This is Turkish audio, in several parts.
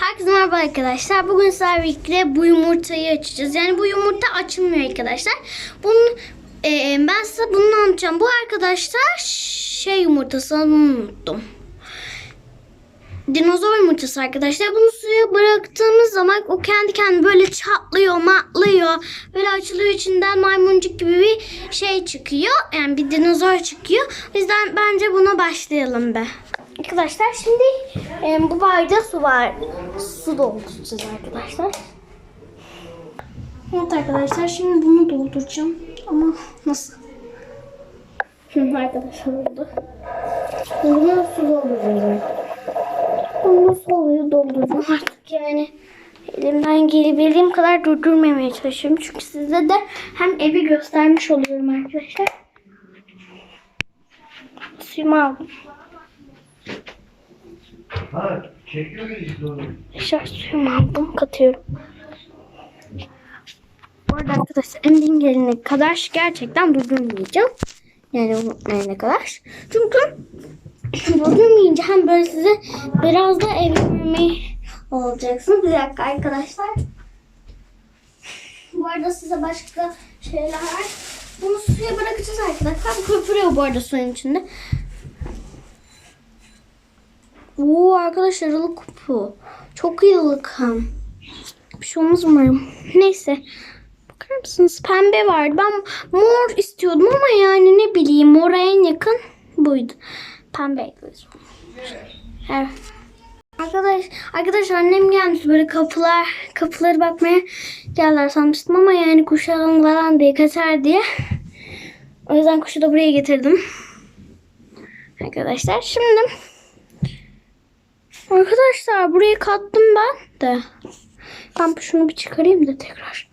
Herkese merhaba arkadaşlar. Bugün sizlerle bu yumurtayı açacağız. Yani bu yumurta açılmıyor arkadaşlar. Bunun e, ben size bunu anlatacağım. Bu arkadaşlar şey yumurtası unuttum. Dinozor yumurtası arkadaşlar. Bunu suya bıraktığımız zaman o kendi kendine böyle çatlıyor, matlıyor. Böyle açılıyor içinden maymuncuk gibi bir şey çıkıyor. Yani bir dinozor çıkıyor. O yüzden bence buna başlayalım be. Arkadaşlar şimdi e, bu barda su var. Su dolduracağız arkadaşlar. Evet arkadaşlar şimdi bunu dolduracağım. Ama nasıl? Hı, arkadaşlar oldu. Bunu su dolduracağım. Bunu suyu dolduracağım artık yani. Elimden gelebildiğim kadar durdurmamaya çalışıyorum. Çünkü size de hem evi göstermiş oluyorum arkadaşlar. Suyumu aldım. Ha, çekiyor muyuz onu? Şarj suyumu aldım. Katıyorum. Bu arada arkadaşlar ending gelene kadar gerçekten durdurmayacağım. Yani unutmayana kadar. Çünkü durdurmayınca hem böyle size biraz da ev olacaksınız. Bir dakika arkadaşlar. Bu arada size başka şeyler var. Bunu suya bırakacağız arkadaşlar. Köpürüyor bu arada suyun içinde. Oo arkadaşlar ılık bu. Çok ılık hem. Bir şey olmaz umarım. Neyse. Bakar mısınız? Pembe vardı. Ben mor istiyordum ama yani ne bileyim mora en yakın buydu. Pembeydi. Evet. Arkadaş, arkadaş annem gelmiş böyle kapılar kapıları bakmaya geldiler sanmıştım ama yani kuşağın falan diye kaçar diye. O yüzden kuşu da buraya getirdim. Arkadaşlar şimdi Arkadaşlar burayı kattım ben de. Ben şunu bir çıkarayım da tekrar.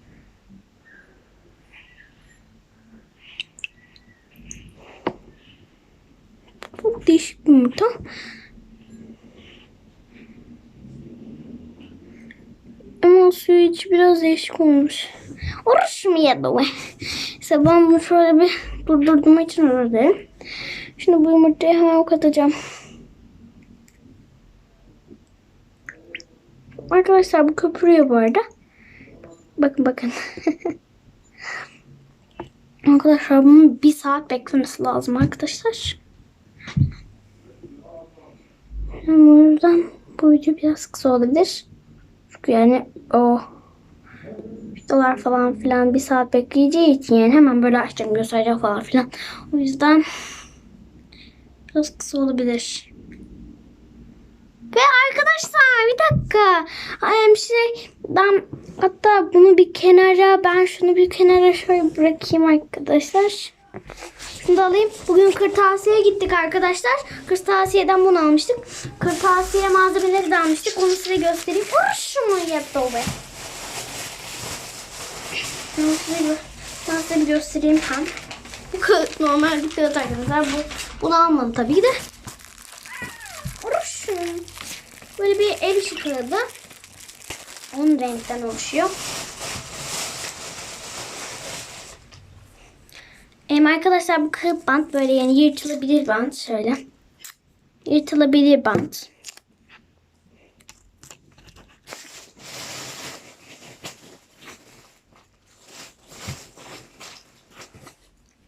Çok değişik bir yumurta. Ama suyu içi biraz değişik olmuş. Oruç mu yedi o? İşte ben bunu şöyle bir durdurduğum için dilerim. Şimdi bu yumurtayı hemen katacağım. Arkadaşlar bu köpürüyor bu arada. Bakın bakın. arkadaşlar bunun bir saat beklemesi lazım arkadaşlar. Yani o yüzden bu video biraz kısa olabilir. Çünkü yani o videolar falan filan bir saat bekleyeceği için yani hemen böyle açacağım göstereceğim falan filan. O yüzden biraz kısa olabilir. Ve arkadaşlar bir dakika. Ay, şey ben hatta bunu bir kenara ben şunu bir kenara şöyle bırakayım arkadaşlar. Şunu da alayım. Bugün kırtasiye gittik arkadaşlar. Kırtasiyeden bunu almıştık. Kırtasiye malzemeleri de almıştık. Onu size göstereyim. Vur şunu be. Şunu size, ben size bir göstereyim hem. Bu normal bir kağıt arkadaşlar. Bu, bunu almadım tabii de. Vur şunu. Böyle bir el işi kağıdı. 10 renkten oluşuyor. Em arkadaşlar bu kağıt bant böyle yani yırtılabilir bant şöyle. Yırtılabilir bant.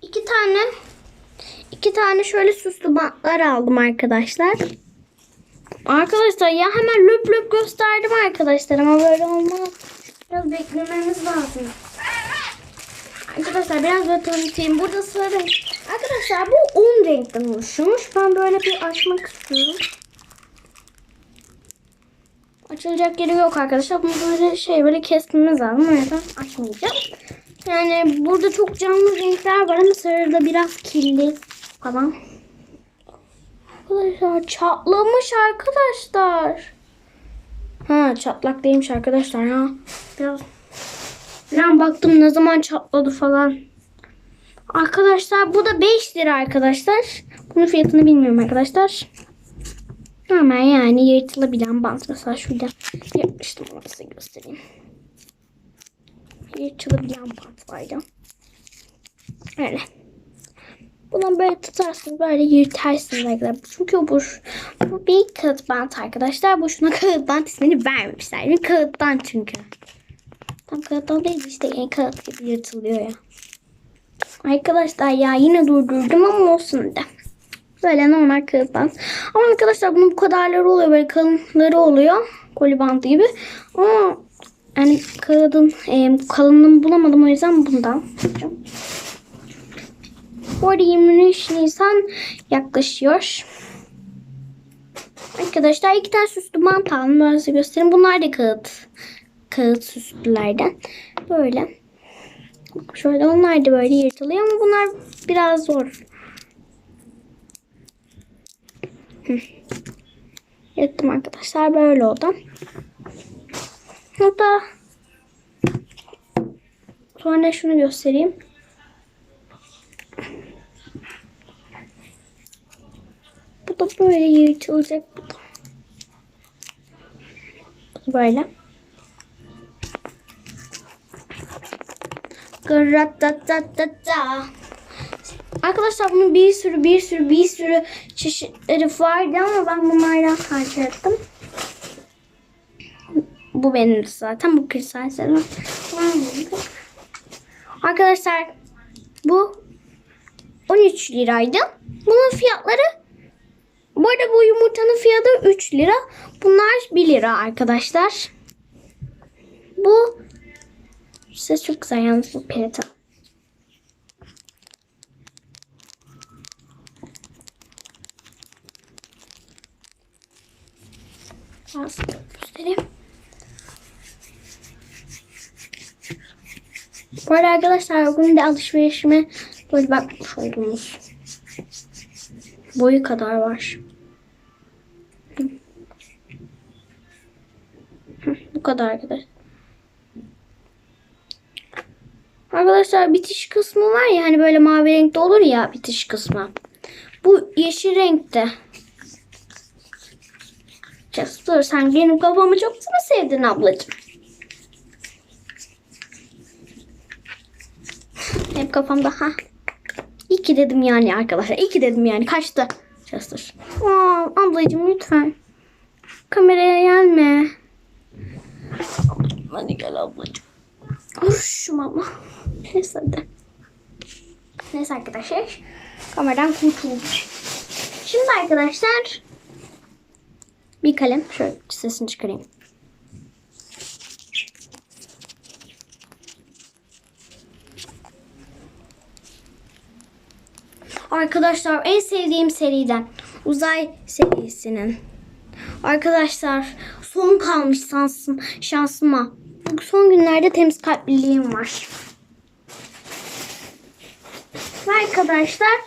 İki tane iki tane şöyle süslü bantlar aldım arkadaşlar. Arkadaşlar ya hemen löp löp gösterdim arkadaşlar ama böyle olmaz. Biraz beklememiz lazım. Arkadaşlar biraz böyle tanıtayım. Burada sarı. Arkadaşlar bu 10 renkten oluşuyormuş. Ben böyle bir açmak istiyorum. Açılacak yeri yok arkadaşlar. Bunu böyle şey böyle kesmemiz lazım. O açmayacağım. Yani burada çok canlı renkler var ama sarıda biraz kirli falan. Arkadaşlar çatlamış arkadaşlar. Ha çatlak değilmiş arkadaşlar ya. Biraz ben baktım ne zaman çatladı falan. Arkadaşlar bu da 5 lira arkadaşlar. Bunun fiyatını bilmiyorum arkadaşlar. Hemen yani yırtılabilen bant. Mesela şurada yapmıştım onu size göstereyim. Yırtılabilen bant vardı. Öyle. Bunu böyle tutarsınız böyle yırtarsınız arkadaşlar. Çünkü bu, bu bir kağıt bant arkadaşlar. Boşuna kağıt bant ismini vermemişler. Bir kağıttan çünkü. Tam kağıttan değil işte yani kağıt gibi yırtılıyor ya. Arkadaşlar ya yine durdurdum ama olsun da. Böyle normal kağıt bant. Ama arkadaşlar bunun bu kadarları oluyor. Böyle kalınları oluyor. Koli bandı gibi. Ama yani kağıdın e, kalınlığını bulamadım. O yüzden bundan. Bu arada 23 Nisan yaklaşıyor. Arkadaşlar iki tane süslü bant aldım. Ben size göstereyim. Bunlar da kağıt. Kağıt süslülerden. Böyle. Şöyle onlar da böyle yırtılıyor ama bunlar biraz zor. Yırttım arkadaşlar. Böyle oldu. Hatta sonra şunu göstereyim. Bu da böyle yırtılacak. Böyle. Gıratatatata. Arkadaşlar bunun bir sürü bir sürü bir sürü çeşitleri vardı ama ben bunlardan tercih ettim. Bu benim zaten bu kristal serum. Arkadaşlar bu 13 liraydı. Bunun fiyatları bu arada bu yumurtanın fiyatı 3 lira. Bunlar 1 lira arkadaşlar. Bu ses çok güzel yalnız bu göstereyim. Bu arada arkadaşlar bugün de alışverişime böyle bakmış oldunuz. Boyu kadar var. Kadar arkadaşlar. Arkadaşlar bitiş kısmı var ya hani böyle mavi renkte olur ya bitiş kısmı. Bu yeşil renkte. Dur sen benim kafamı çok mu sevdin ablacığım? Hep kafamda ha. İki dedim yani arkadaşlar. İki dedim yani. Kaçtı? Chester. Aa, ablacığım lütfen. Kameraya gelme. Hadi gel ablacığım. Vuruşum ama. Neyse hadi. Neyse arkadaşlar. Kameradan kurtulduk. Şimdi arkadaşlar bir kalem. Şöyle sesini çıkarayım. Arkadaşlar en sevdiğim seriden uzay serisinin. Arkadaşlar son kalmış şansım, şansıma. Bu son günlerde temiz kalpliliğim var. Ve arkadaşlar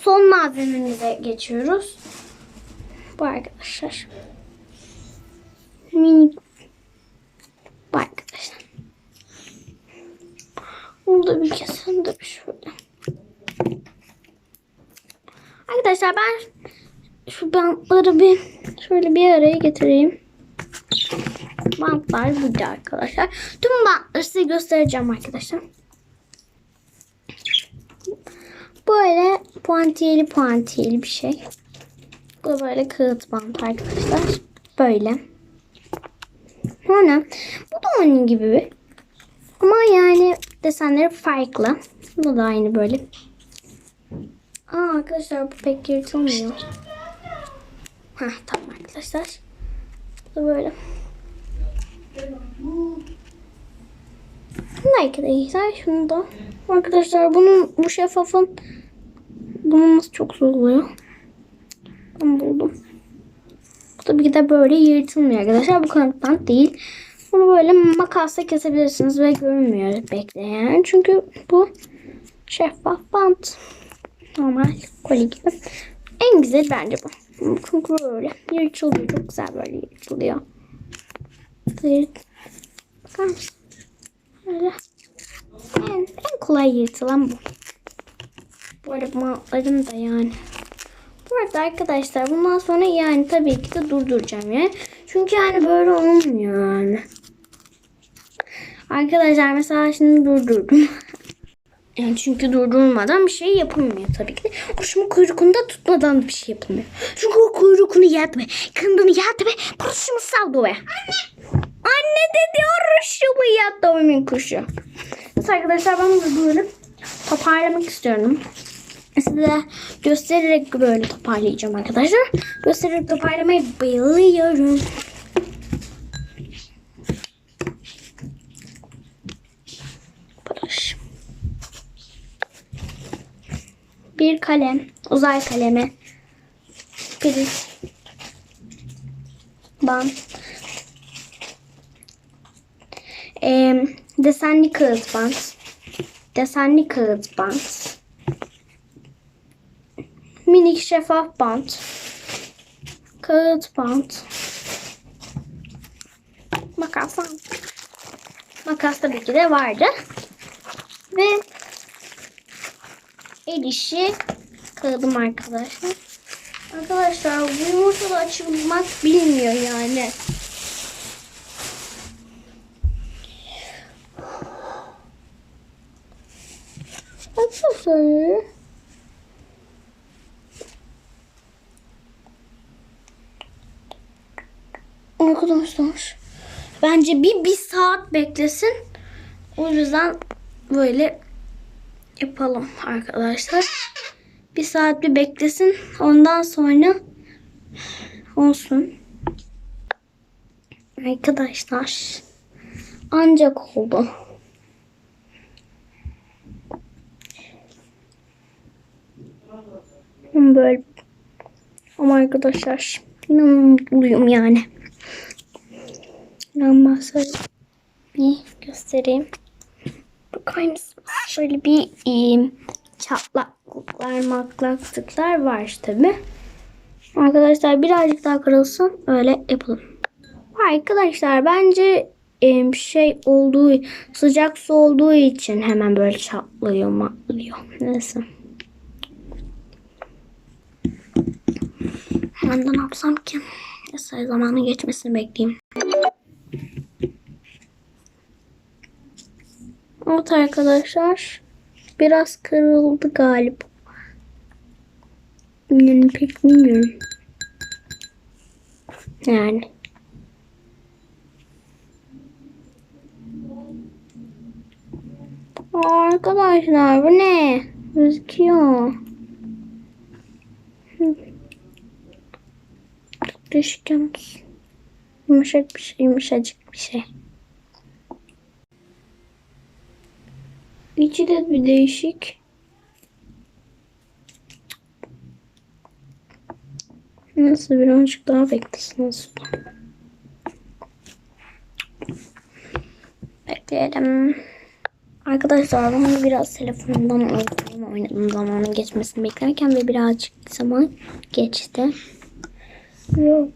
son malzememize geçiyoruz. Bu arkadaşlar. Minik. Bu arkadaşlar. Burada bir kesin de bir şöyle. Arkadaşlar ben şu bantları bir şöyle bir araya getireyim. Bantlar burada arkadaşlar. Tüm bantları size göstereceğim arkadaşlar. Böyle puantiyeli puantiyeli bir şey. Bu böyle kağıt bant arkadaşlar. Böyle. Sonra bu da onun gibi. Ama yani desenleri farklı. Bu da aynı böyle. Aa arkadaşlar bu pek yırtılmıyor. Heh tamam arkadaşlar. Böyle. Arkadaşlar şunu da. Arkadaşlar bunun bu şeffafın bunun nasıl çok zor oluyor. Ben buldum. Bu tabii ki de böyle yırtılmıyor arkadaşlar. Bu kanattan değil. Bunu böyle makasla kesebilirsiniz ve görünmüyor bekleyen. Çünkü bu şeffaf bant. Normal koli gibi. En güzel bence bu. Çünkü böyle yırtılıyor. Çok güzel böyle yırtılıyor. Yırt. Bakar mısın? Böyle. En, en kolay yırtılan bu. Bu arada da yani. Bu arada arkadaşlar bundan sonra yani tabii ki de durduracağım yani. Çünkü yani böyle olmuyor yani. Arkadaşlar mesela şimdi durdurdum. Yani çünkü durdurmadan bir şey yapılmıyor tabii ki. Kuşumun kuyruğunu da tutmadan bir şey yapılmıyor. Çünkü o kuyruğunu yatma. Kındını yatma. Kuşumu saldı ve. Anne dedi o kuşumu yattı o min kuşu. Arkadaşlar ben bunu böyle toparlamak istiyorum. Size göstererek böyle toparlayacağım arkadaşlar. Göstererek toparlamayı bayılıyorum. Bir kalem, uzay kalemi, priz, bant, em, desenli kağıt bant, desenli kağıt bant, minik şeffaf bant, kağıt bant, makas bant. Makas tabii ki de vardı. Ve el işi kağıdım arkadaşlar. Arkadaşlar bu yumurta da açılmak bilmiyor yani. Arkadaşlar. Arkadaşlar. Bence bir, bir saat beklesin. O yüzden böyle yapalım arkadaşlar. Bir saat bir beklesin. Ondan sonra olsun. Arkadaşlar. Ancak oldu. Böyle. Ama arkadaşlar mutluyum yani. Ben şöyle bir göstereyim. Bakar mısınız? Şöyle bir e, çatlaklıklar, maklaklıklar var tabi. Arkadaşlar birazcık daha kırılsın. Öyle yapalım. Arkadaşlar bence e, şey olduğu sıcak su olduğu için hemen böyle çatlıyor matlıyor. Neyse. Ben ne yapsam ki? Neyse zamanın geçmesini bekleyeyim. Evet arkadaşlar. Biraz kırıldı galiba. Yani pek bilmiyorum. Yani. Arkadaşlar bu ne? Gözüküyor. Yalnız. Yumuşak bir şey, yumuşacık bir şey. İçi de bir değişik. Nasıl birazcık daha beklesin olsun. Bekleyelim. Arkadaşlar ben biraz telefonumdan oynadım. Oynadım zamanın geçmesini beklerken ve birazcık zaman geçti. Yok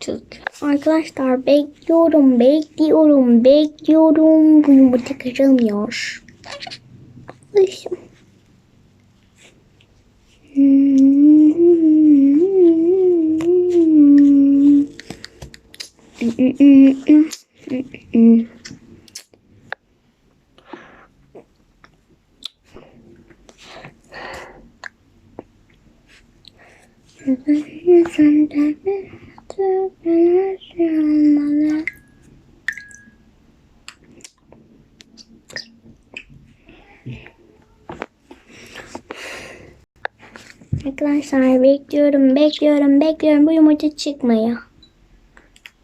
bakalım. Arkadaşlar bekliyorum, bekliyorum, bekliyorum. Bu yumurta kırılmıyor. Başım. olmalı. Arkadaşlar bekliyorum, bekliyorum. Bu yumurta çıkmıyor.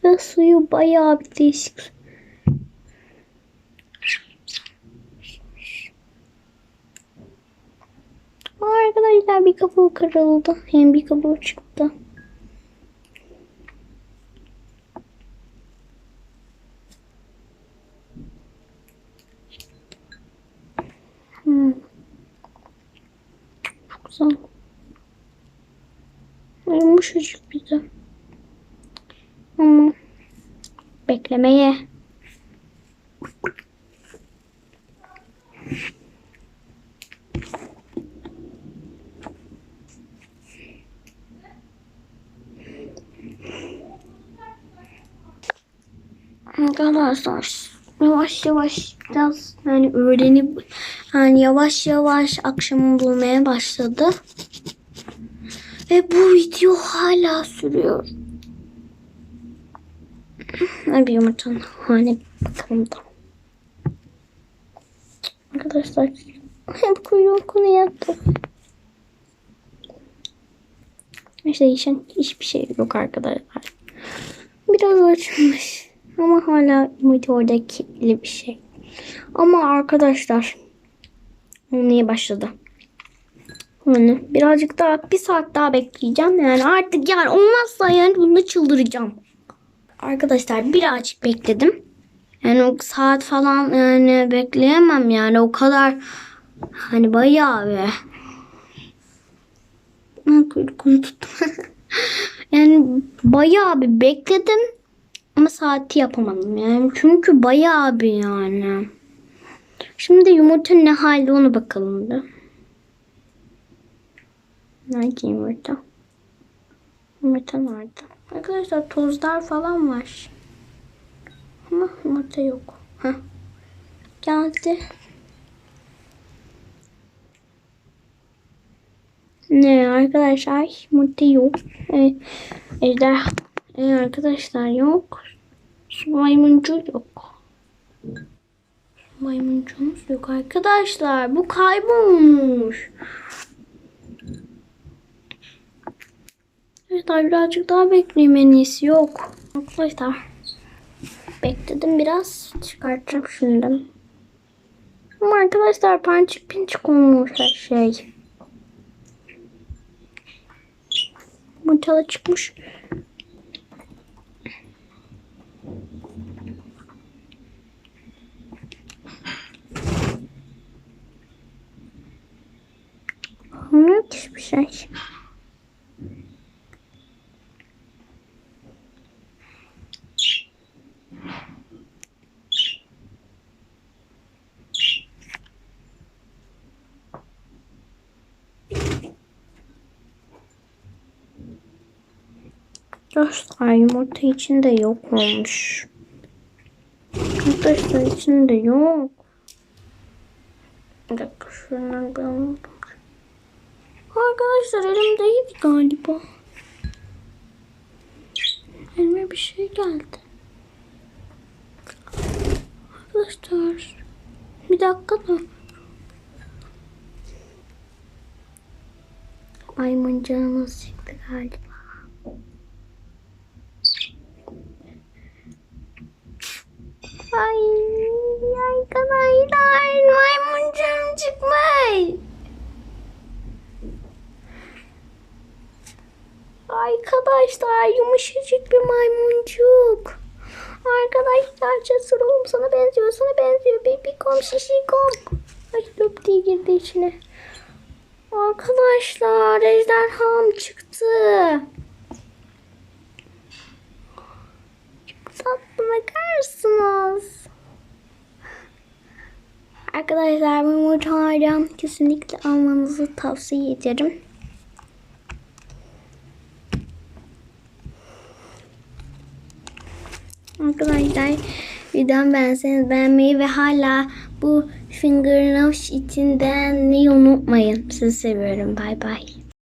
Ve suyu bayağı bir değişik. Arkadaşlar bir kabuğu kırıldı. Hem bir kabuğu çıktı. Hmm. Çok güzel. Yumuşacık bir de. Ama beklemeye. Arkadaşlar yavaş yavaş biraz yani öğrenip yani yavaş yavaş akşamı bulmaya başladı. Ve bu video hala sürüyor. Bir yumurtanın hani bakalım da. Arkadaşlar hep kuyruğum konuya yattı. İşte değişen hiçbir şey yok arkadaşlar. Biraz açılmış. Ama hala meteorda kilitli bir şey. Ama arkadaşlar olmaya başladı. Yani birazcık daha bir saat daha bekleyeceğim. Yani artık yani olmazsa yani bunda çıldıracağım. Arkadaşlar birazcık bekledim. Yani o saat falan yani bekleyemem yani o kadar hani bayağı bir. Kuyruğunu tuttum. yani bayağı bir bekledim. Ama saati yapamadım yani. Çünkü bayağı bir yani. Şimdi yumurta ne halde onu bakalım da. Nerede yumurta? Yumurta nerede? Arkadaşlar tozlar falan var. Ama yumurta yok. Heh. Geldi. Ne arkadaşlar yumurta yok. Evet. Ejder ee, arkadaşlar yok. Su maymuncu yok. Su maymuncuğumuz yok arkadaşlar. Bu kaybolmuş. Evet birazcık daha bekleyeyim en iyisi. Yok. Arkadaşlar. Bekledim biraz. Çıkartacağım şimdi. Ama arkadaşlar pançık pinçik olmuş her şey. Yumurtalı çıkmış. Hiçbir şey. Arkadaşlar yumurta içinde yok olmuş. Arkadaşlar içinde yok. Bir dakika şuradan bir alalım. Arkadaşlar elimdeydi galiba. Elime bir şey geldi. Arkadaşlar bir dakika da. Maymun canımız çıktı galiba. Ay arkadaşlar maymun canım çıkmış. Arkadaşlar yumuşacık bir maymuncuk. Arkadaşlar cesur oğlum sana benziyor sana benziyor. Bebikom şişikom. Ay löp diye girdi içine. Arkadaşlar ejderham çıktı. Tatlı bakarsınız. Arkadaşlar bu yumurtalardan kesinlikle almanızı tavsiye ederim. Arkadaşlar videomu beğenseniz beğenmeyi ve hala bu finger notch için beğenmeyi unutmayın. Sizi seviyorum. Bay bay.